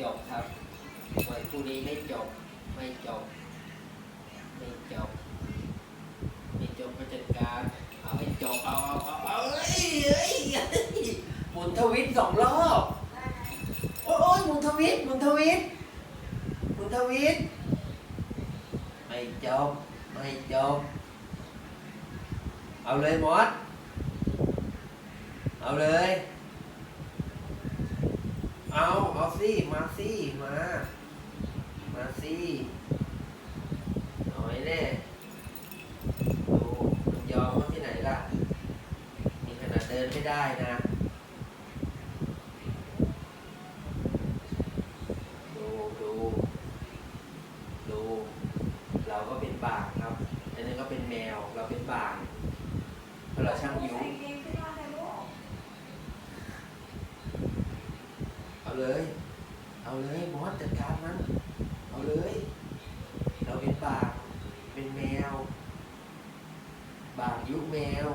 จบครับมวยคู่นี้ไม่จบ ไม่จบ ไม่จบ ไม่จบก็จัดการ เอาให้จบ เอาเอาเอาเอาเอ้ยเอ้ยหมุนทวิตสองรอบโอ้ยโอ้ยหมุนทวิตหมุนทวิตหมุนทวิตไม่จบ ไม่จบ เอาเลยมอสเอาเลย เอาเอาสิมาสิมา มาสิเอาไว้แน่ดูมันยอมเขาที่ไหนล่ะ มีขนาดเดินไม่ได้นะดูดูดูเราก็เป็นบางครับอันนี้ก็เป็นแมวเราเป็นบางเราะเราช่างยิ้ว เอาเลย เอาเลยบอสจัดการมัน เอาเลย เราเป็นบางเป็นแมว บางยุคแมว